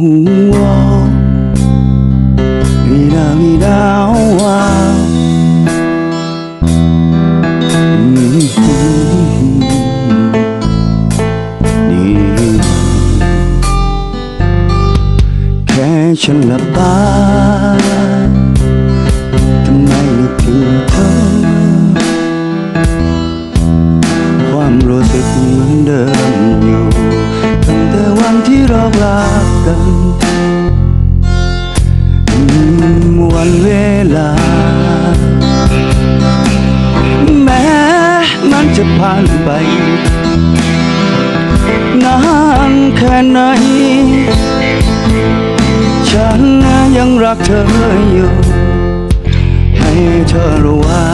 มีดาวมีดาวว้าวอืมนี่แค่ฉันหลับตา กัน วันเวลา แม้มันจะผ่านไป นานแค่ไหน ฉันยังรักเธออยู่ ให้เธอรู้ไว้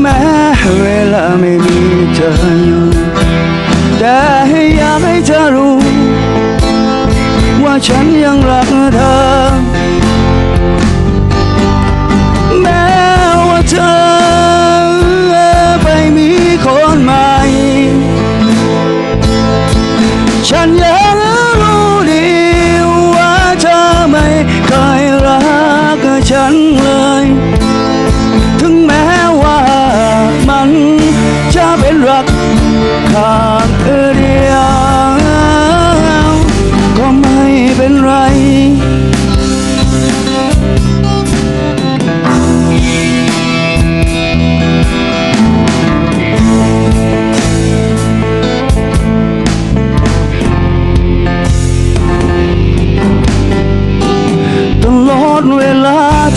แม้เวลาไม่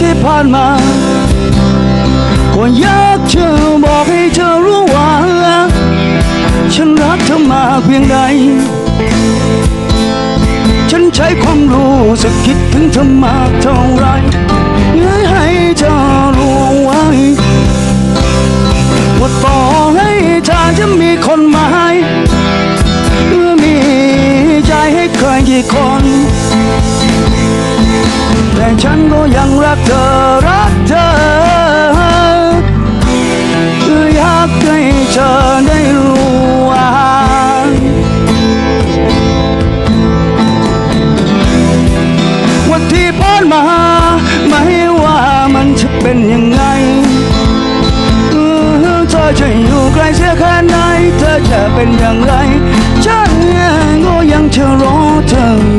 ที่ผ่านมาก็อยากจะบอกให้เธอรู้ว่า ฉันรักเธอมากเพียงใด ฉันใช้ความรู้สึกคิดถึงเธอมากเท่าไรให้เธอรู้ไว้ว่าต่อให้เธอจะมีคนหมายมีใจให้ใครกี่คน กเธอรักเธออยากให้เธอได้รู้ว่าวันที่ผ่านมาไม่ว่ามันจะเป็นยังไงเธอจะอยู่ไกลเสียแค่ไหนเธอจะเป็นอย่างไรฉันก็ยังจะรอเธอ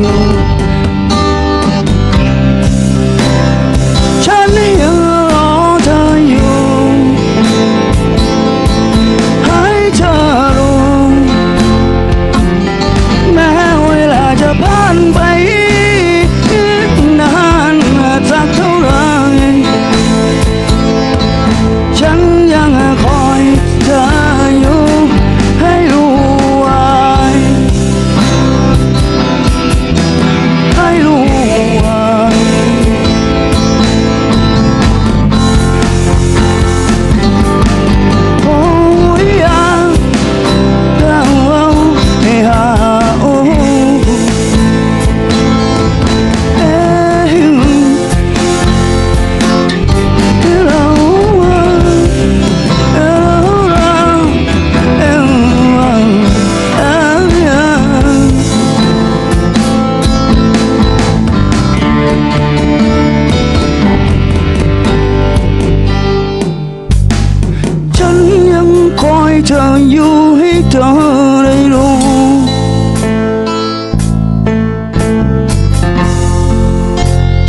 เธออยู่ให้เธอได้รู้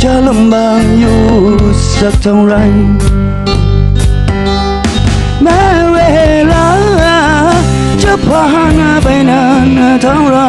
จะลำบากอยู่สักเท่าไร แม้เวลาจะผ่านไปนานเท่าไร